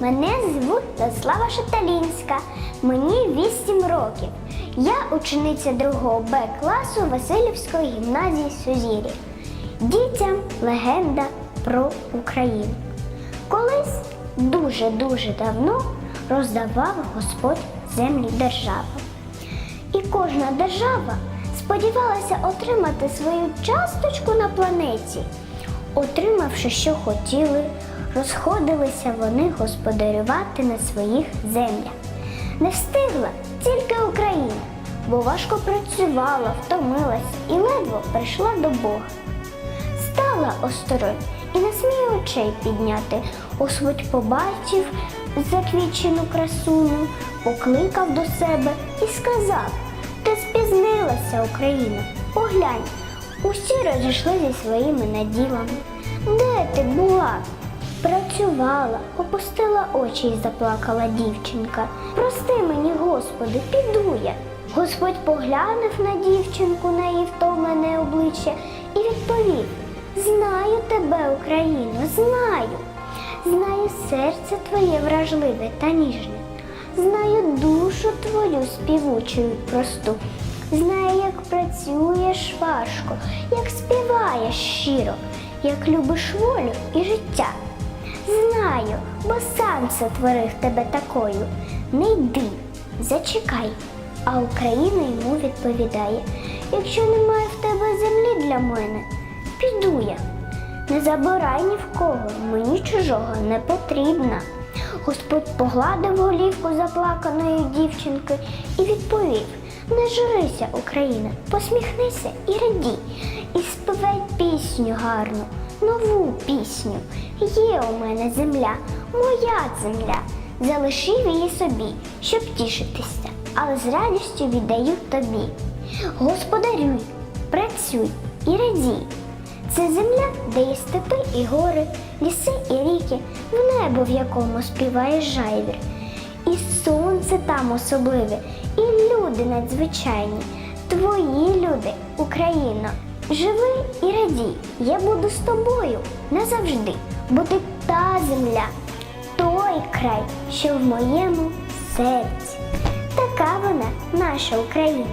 Мене звуть Слава Шаталінська. Мені 8 років. Я учениця 2 Б класу Васильівської гімназії Сузір'я. Дітям легенда про Україну. Колись дуже-дуже давно роздавав Господь землі державам. І кожна держава сподівалася отримати свою часточку на планеті. Отримавши, що хотіли, розходилися вони господарювати на своїх землях. Не встигла тільки Україна, бо важко працювала, втомилась і ледве прийшла до Бога. Стала осторонь і не сміє очей підняти. Господь побачив заквічену красуню, покликав до себе і сказав: Ти спізнилася, Україна, поглянь, усі розійшли зі своїми наділами. Де ти була? Працювала, опустила очі і заплакала дівчинка. Прости мені, Господи, піду я. Господь поглянув на дівчинку, на її втомлене обличчя і відповів: Знаю тебе, Україно, знаю. Знаю серце твоє вражливе та ніжне. Знаю душу твою співучу і просту. Знаю, як працюєш важко, як співаєш щиро, як любиш волю і життя. Знаю, бо сам сотворив тебе такою. Не йди, зачекай. А Україна йому відповідає: якщо немає в тебе землі для мене, піду я. Не забирай ні в кого, мені чужого не потрібно. Господь погладив голівку заплаканої дівчинки і відповів: Не журися, Україна, посміхнися і радій, і співай пісню гарну, нову пісню. Є у мене земля, моя земля. Залишив її собі, щоб тішитися, але з радістю віддаю тобі. Господарюй, працюй і радій. Це земля, де є степи і гори, ліси і ріки, в небо, в якому співає жайвір. І сонце там особливе, і люди надзвичайні. Твої люди, Україно, живи і радій. Я буду з тобою назавжди, бо ти та земля, той край, що в моєму серці. Така вона, наша Україна.